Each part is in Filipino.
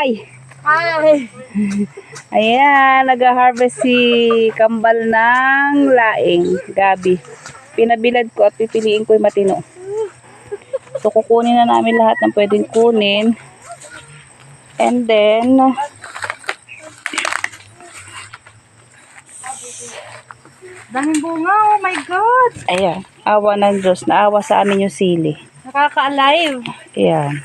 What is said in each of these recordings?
Hi! Hi! Ayan, nag-harvest si Kambal ng laing, gabi. Pinabilad ko at pipiliin ko yung matino. So, kukunin na namin lahat ng pwedeng kunin. And then, Daming bunga, oh my God! ayan, awa ng Diyos, naawa sa amin yung sili. Nakaka-alive. Ayan.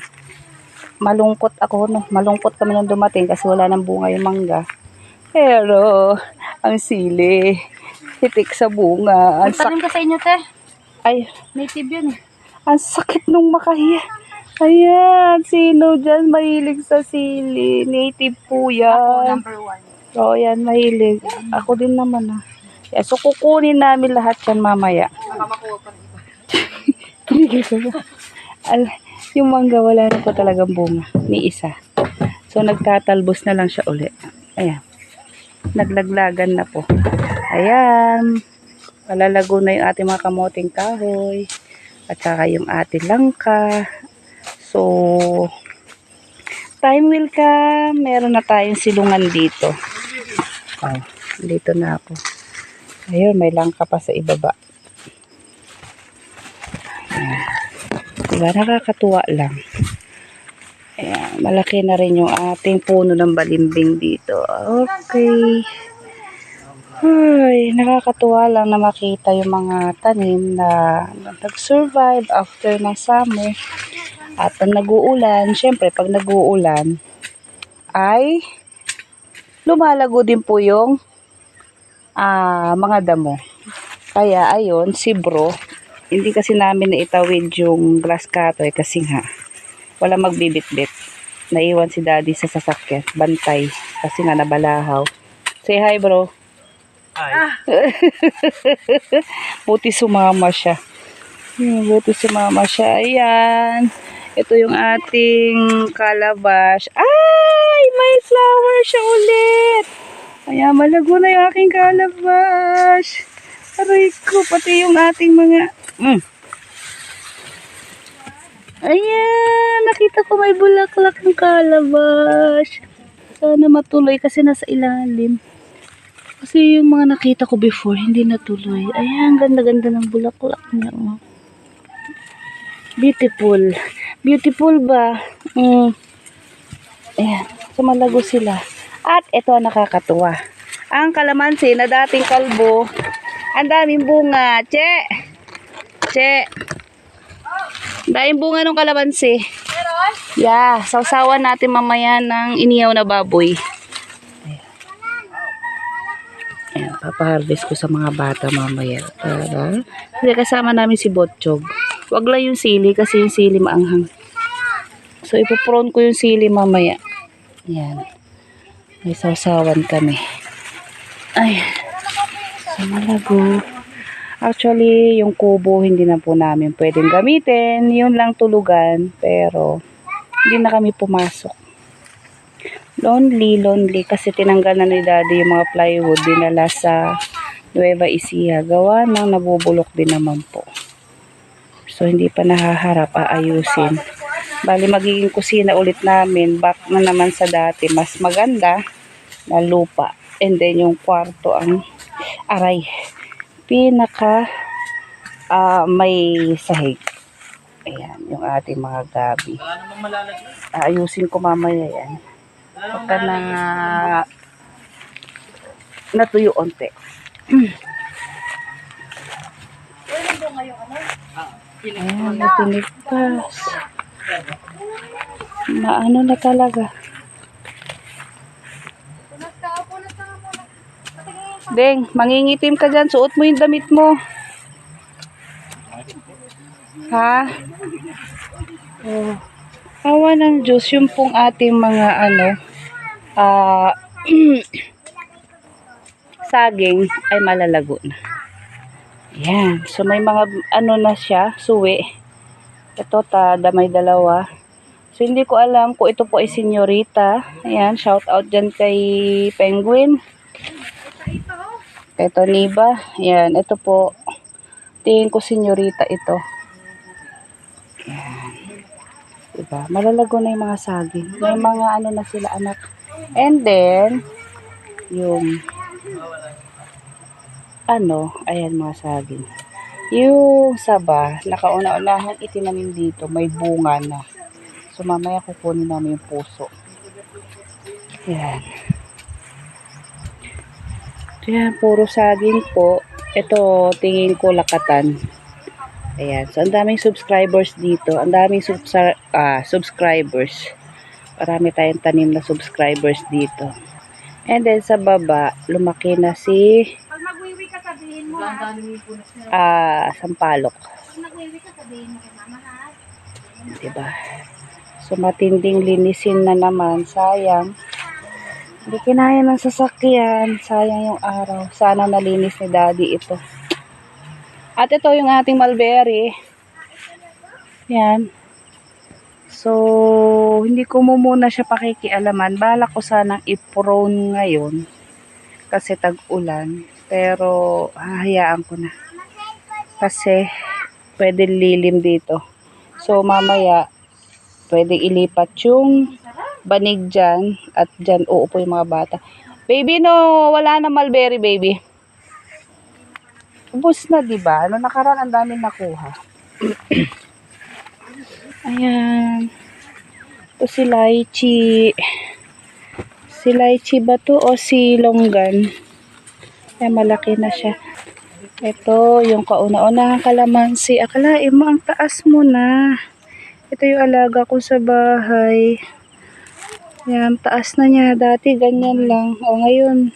Malungkot ako, no? Malungkot kami nung dumating kasi wala nang bunga yung mangga. Pero, ang sili, hitik sa bunga. Ang sak- ka sa inyo, te. Ay, Native yun eh. ang sakit nung makahiya. Ayan, sino dyan mahilig sa sili? Native po Ako, yan. number one. Oo, yan, mahilig. Ako din naman ah. Yeah, so, kukunin namin lahat yan mamaya. Baka makuha pa rin iba. Tumigil ka? Al, yung mangga wala na po talagang bunga. Ni isa. So, nagtatalbos na lang siya uli. Ayan. Naglaglagan na po. Ayan. Malalago na yung ating mga kamoting kahoy. At saka yung ating langka. So, time will come. Meron na tayong silungan dito. Oh, dito na ako. Ayun, may langka pa sa ibaba. Diba? Nakakatuwa lang. Ayan, malaki na rin yung ating puno ng balimbing dito. Okay. Ay, nakakatuwa lang na makita yung mga tanim na nag-survive after ng summer. At pag nag-uulan, syempre pag nag-uulan, ay lumalago din po yung ah, mga damo. Kaya ayun, si bro, hindi kasi namin naitawid yung glass cutter kasi nga wala magbibitbit. Naiwan si daddy sa sasakyan. Bantay. Kasi nga nabalahaw. Say hi bro. Ah, Buti sumama siya. Hmm, buti sumama siya. Ayan. Ito yung ating calabash. Ay! May flower siya ulit. Ayan, malago na yung aking calabash. Aray ko, pati yung ating mga... Mm. Ayan, nakita ko may bulaklak ng calabash. Sana matuloy kasi nasa ilalim. Kasi yung mga nakita ko before, hindi natuloy. Ayan, ganda-ganda ng bulaklak niya. Oh. Beautiful. Beautiful ba? Mm. Ayan, sumalago sila. At ito ang nakakatuwa. Ang kalamansi na dating kalbo, ang daming bunga. Che! Che! Daming bunga ng kalamansi. meron? Yeah, sausawan natin mamaya ng iniyaw na baboy. Ayan, papaharvest ko sa mga bata mamaya. Para, kasi kasama namin si Botchog. Wag lang yung sili kasi yung sili maanghang. So, ipoprone ko yung sili mamaya. Ayan. May sausawan kami. Ay, sa malago. Actually, yung kubo hindi na po namin pwedeng gamitin. Yun lang tulugan. Pero, hindi na kami pumasok. Lonely, lonely. Kasi tinanggal na ni daddy yung mga plywood. Dinala sa Nueva Ecija. Gawa ng nabubulok din naman po. So, hindi pa nahaharap. Aayusin. Bali, magiging kusina ulit namin. Back na naman sa dati. Mas maganda na lupa. And then, yung kwarto ang aray. Pinaka ah, may sahig. Ayan, yung ating mga gabi. Aayusin ko mamaya yan. Pagka na natuyo onte. Ayan, natinigpas. Maano na talaga. Punas ka, punas ka nga muna. Patingin. Deng, mangingitim ka dyan. Suot mo yung damit mo. Ha? Oh. Awa ng Diyos, yung pong ating mga ano, ah, saging ay malalago na. Yan. So, may mga ano na siya, suwi. Ito, ta, may dalawa. So, hindi ko alam kung ito po ay senyorita. Ayan, shout out dyan kay Penguin. Ito, Niba. Ayan, ito po. Tingin ko senyorita ito. Ayan. Diba? Malalago na yung mga saging. May mga ano na sila anak. And then, yung ano, ayan mga saging. Yung saba, nakauna-unahang itinanim dito, may bunga na. So, mamaya kukunin namin yung puso. Yan. Yan, puro saging po. Ito, tingin ko lakatan. Ayan. So, ang daming subscribers dito. Ang daming subsa- ah, subscribers. Marami tayong tanim na subscribers dito. And then, sa baba, lumaki na si Pag magwiwi ka, sabihin mo ha. ah, Sampalok. Pag magwiwi ka, sabihin mo kay mama ha. Diba? So, matinding linisin na naman. Sayang. Hindi kinaya ng sasakyan. Sayang yung araw. Sana nalinis ni daddy ito. At ito yung ating mulberry. Yan. So, hindi ko muna siya pakikialaman. Balak ko sanang i-prone ngayon. Kasi tag-ulan. Pero, hahayaan ko na. Kasi, pwede lilim dito. So, mamaya, pwede ilipat yung banig dyan at dyan uupo yung mga bata. Baby, no, wala na mulberry, baby. Ubus na, di ba? Ano nakaraan, ang daming nakuha. Ayan. Ito si Lychee. Si Lychee ba to o si Longgan? Ay, malaki na siya. Ito, yung kauna-unahang kalamansi. Akalain mo, ang taas mo na. Ito yung alaga ko sa bahay. Yan, taas na niya. Dati ganyan lang. O ngayon,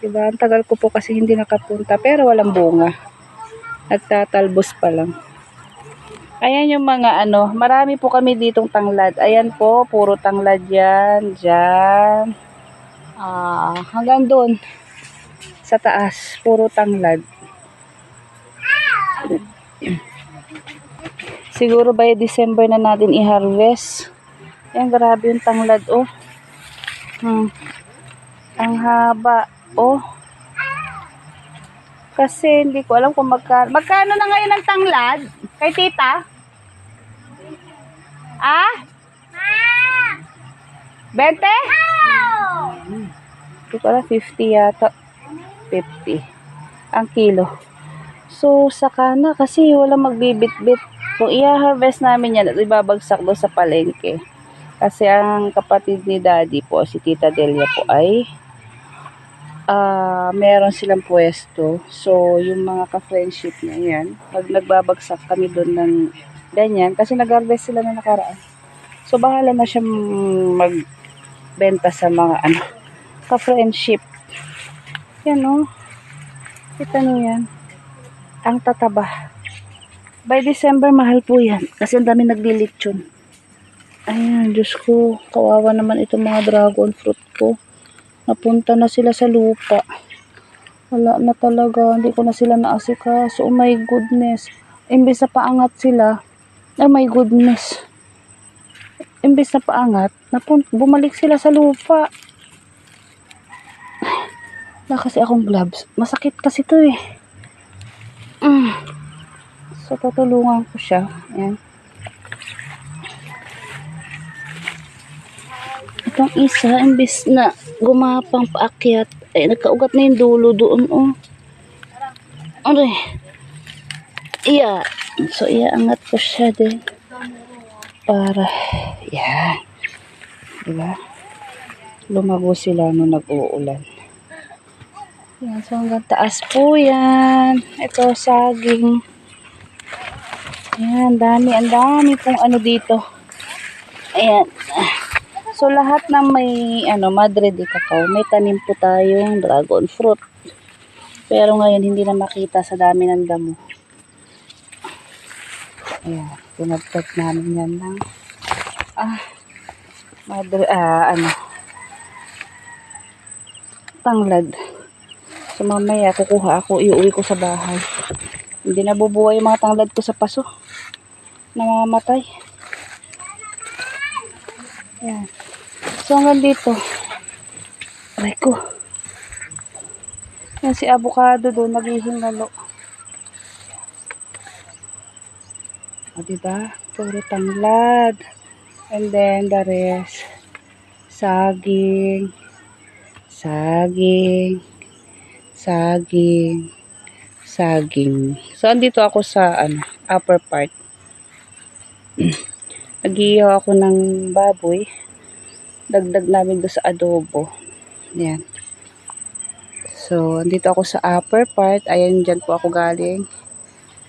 diba, ang tagal ko po kasi hindi nakapunta. Pero walang bunga. Nagtatalbos pa lang. Ayan yung mga ano, marami po kami ditong tanglad. Ayan po, puro tanglad yan. Diyan. Ah, hanggang doon. Sa taas, puro tanglad. Siguro by December na natin i-harvest. Ayan, grabe yung tanglad, oh. Hmm. Ang haba, oh. Kasi hindi ko alam kung magkano. Magkano na ngayon ang tanglad? Kay tita? Ah? 20? Hindi ko alam, 50 yata. 50. Ang kilo. So, saka na kasi wala magbibit-bit. Kung i-harvest namin yan at ibabagsak doon sa palengke. Kasi ang kapatid ni daddy po, si Tita Delia po ay ah meron silang pwesto. So, yung mga ka-friendship niya yan, pag nagbabagsak kami doon ng ganyan, kasi nag-harvest sila na nakaraan. So, bahala na siya magbenta sa mga ano, ka-friendship. Yan o. Kita niyo yan. Ang tataba. By December, mahal po yan. Kasi ang dami naglilitsyon. Ayan, Diyos ko. Kawawa naman itong mga dragon fruit ko. Napunta na sila sa lupa. Wala na talaga. Hindi ko na sila naasikaso. Oh my goodness. Imbis na paangat sila. Oh my goodness. Imbis na paangat, napun bumalik sila sa lupa. Wala kasi akong gloves. Masakit kasi to eh. Mm. So, tutulungan ko siya. Ayan. Itong isa, imbis na gumapang paakyat, ay nagkaugat na yung dulo doon, oh. Aray. Iya. So, iaangat ko siya din. Para, yan. Diba? Lumago sila nung nag-uulan. Yan, so hanggang taas po yan. Ito, saging. Yan, dami, ang dami pong ano dito. Ayan. So, lahat ng may, ano, Madre de Cacao, may tanim po tayong dragon fruit. Pero ngayon, hindi na makita sa dami ng damo. Ayan, pinagtag namin yan ng, ah, Madre, ah, ano, tanglad. So, mamaya, kukuha ako, iuwi ko sa bahay. Hindi na bubuhay yung mga tanglad ko sa paso. Namamatay. Yan. So, hanggang dito. Aray ko. Yan si avocado doon, naghihingalo. O, diba? Puro tanglad. And then the rest, saging, saging, saging, saging. So, andito ako sa ano, upper part. Nagiihaw ako ng baboy. Dagdag namin doon sa adobo. Yan. So, andito ako sa upper part. Ayan, dyan po ako galing.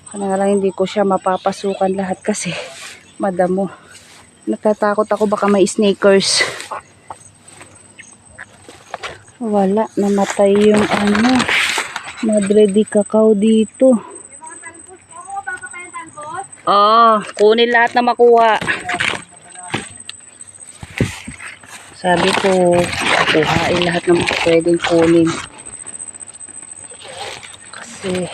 Kaya nga lang hindi ko siya mapapasukan lahat kasi madamo. Natatakot ako baka may snakers. Wala, namatay yung ano. Madre di cacao dito. Oo, kunin lahat na makuha. Sabi ko, kuhain lahat ng pwedeng kunin. Kasi,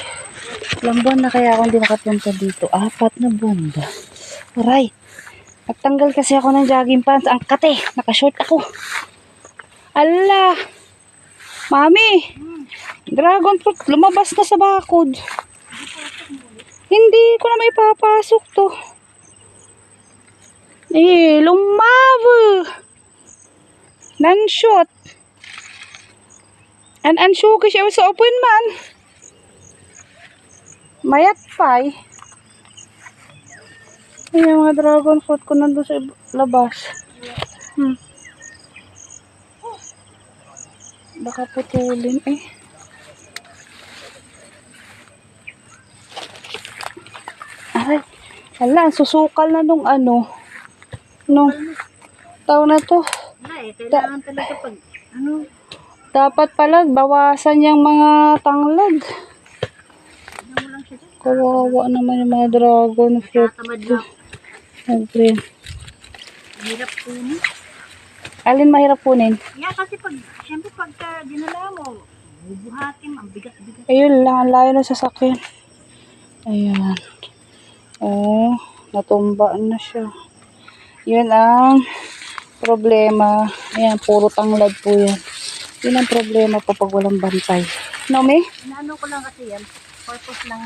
ilang buwan na kaya ako hindi nakapunta dito. Apat na buwan ba? Aray, nagtanggal kasi ako ng jogging pants. Ang kate, nakashort ako. Ala, mami, dragon fruit, lumabas na sa bakod. Hindi ko na may papasok to. Eh, lumabo. Nan-shot. An anshuki siya sa open man. Mayat pa eh. Ay, yung mga dragon fruit ko nandun sa labas. Hmm. Baka putulin eh. Aray, hala, susukal na nung ano. Nung tao na to. Kailangan talaga pag, ano, Dapat pala bawasan yung mga tanglad. ano. Kawawa naman yung mga dragon fruit. Siyempre. Hirap kunin. Alin mahirap kunin? Yeah, kasi pag, siyempre pagka dinala mo, bubuhatin, ang bigat-bigat. Ayun lang, ang layo ng sasakyan. Ayan. Oh, natumba na siya. Yun ang problema. Ayan, puro tanglad po yan. Yun ang problema po pag walang bantay. No, me? Inaano ko lang kasi yan, purpose lang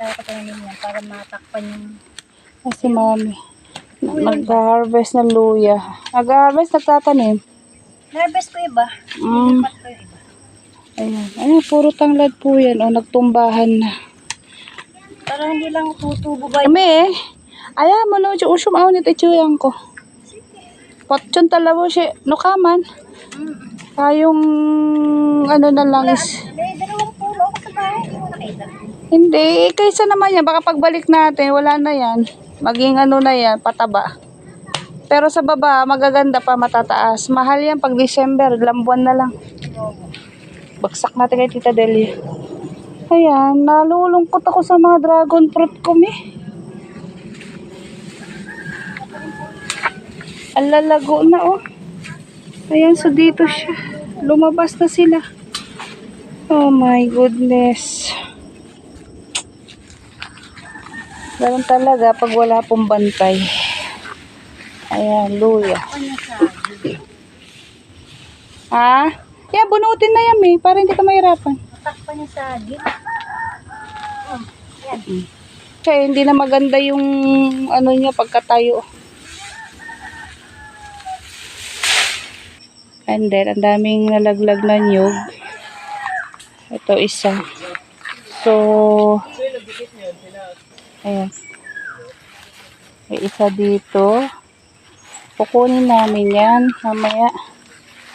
tayo katanin yan para matakpan yung Kasi mami, nag-harvest ng luya. Nag-harvest, nagtatanim. Nervous ko iba. Mm. Ko iba. Ayan, ayan, puro tanglad po yan. O, nagtumbahan na. Para hindi lang tutubo ba Kami eh. Ayaw mo no, usum ako nito ko. Potyon talawo siya. No kaman. Mm. Kayong ano na lang is. Hindi eh, kaysa naman yan. Baka pagbalik natin, wala na yan. Maging ano na yan, pataba. Pero sa baba, magaganda pa, matataas. Mahal yan pag December, ilang buwan na lang. Bagsak natin kay Tita Delia. Ayan, nalulungkot ako sa mga dragon fruit ko, me. Ang lalago na, oh. Ayan, so dito siya. Lumabas na sila. Oh my goodness. Ganun talaga pag wala pong bantay. Ayan, luya. Ha? Yeah, bunutin na yan, eh, para hindi ka mahirapan. Matakpan niya sa git. Oh, yan. Kaya hindi na maganda yung ano niya pagkatayo. And then, ang daming nalaglag na nyug. Ito isa. So, ayan. May isa dito. Kukunin namin yan mamaya.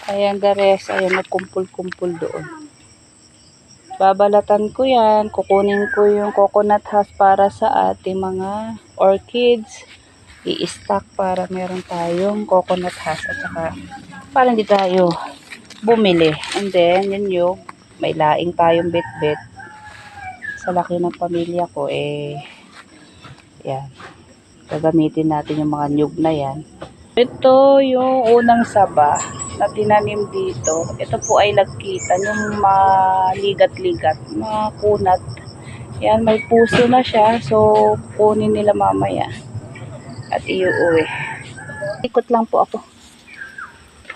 Ayan, the rest. Ayan, nagkumpul-kumpul doon. Babalatan ko yan. Kukunin ko yung coconut husk para sa ating mga orchids. I-stack para meron tayong coconut husk at saka para hindi tayo bumili. And then, yun yung may laing tayong bit-bit. Sa laki ng pamilya ko, eh, yan. Gagamitin natin yung mga nyug na yan. Ito yung unang saba na tinanim dito. Ito po ay lagkitan, yung maligat-ligat, mga kunat. Yan, may puso na siya. So, kunin nila mamaya. At iuwi. Ikot lang po ako.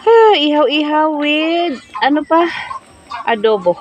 Ha, ihaw-ihaw with, ano pa? Adobo.